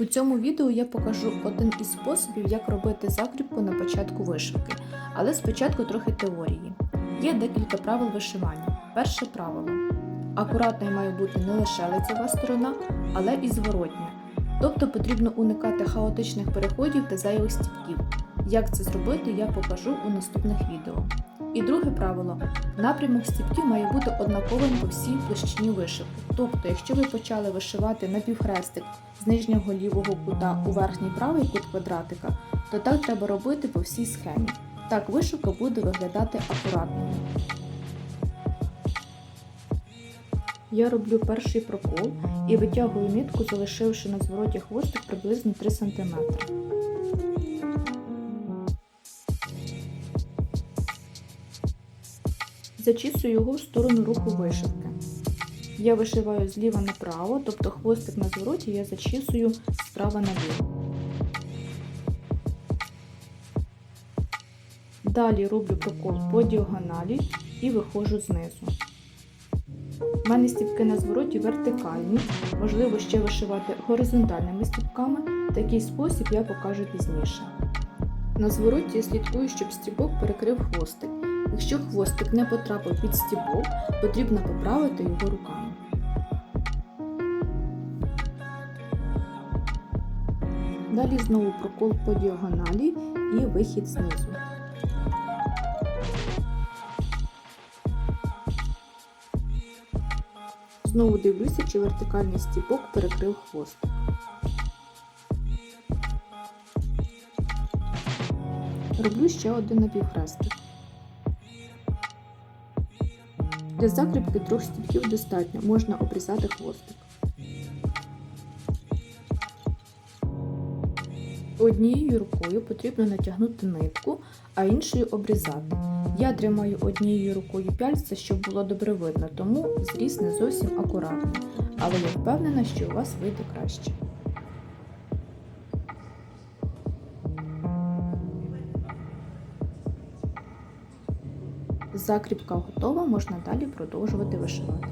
У цьому відео я покажу один із способів, як робити закріпку на початку вишивки, але спочатку трохи теорії. Є декілька правил вишивання. Перше правило. Акуратною має бути не лише лицева сторона, але і зворотня. Тобто потрібно уникати хаотичних переходів та зайвих стіпків. Як це зробити, я покажу у наступних відео. І друге правило: напрямок стіпків має бути однаковим по всій площині вишивки. Тобто, якщо ви почали вишивати напівхрестик з нижнього лівого кута у верхній правий кут квадратика, то так треба робити по всій схемі. Так вишивка буде виглядати акуратною. Я роблю перший прокол і витягую нитку, залишивши на звороті хвостик приблизно 3 см. Зачісую його в сторону руху вишивки. Я вишиваю зліва направо, тобто хвостик на звороті я зачісую справа наліво. Далі роблю прокол по діагоналі і виходжу знизу. У мене стіпки на звороті вертикальні, можливо ще вишивати горизонтальними стіпками, такий спосіб я покажу пізніше. На звороті слідкую, щоб стібок перекрив хвостик. Якщо хвостик не потрапив під стібок, потрібно поправити його руками. Далі знову прокол по діагоналі і вихід знизу. Знову дивлюся, чи вертикальний стіпок перекрив хвостик. Роблю ще один напівхрестик. Для закріпки трьох стіпків достатньо, можна обрізати хвостик. Однією рукою потрібно натягнути нитку, а іншою обрізати. Я тримаю однією рукою пяльця, щоб було добре видно, тому зріз не зовсім акуратний, але я впевнена, що у вас вийде краще. Закріпка готова, можна далі продовжувати вишивати.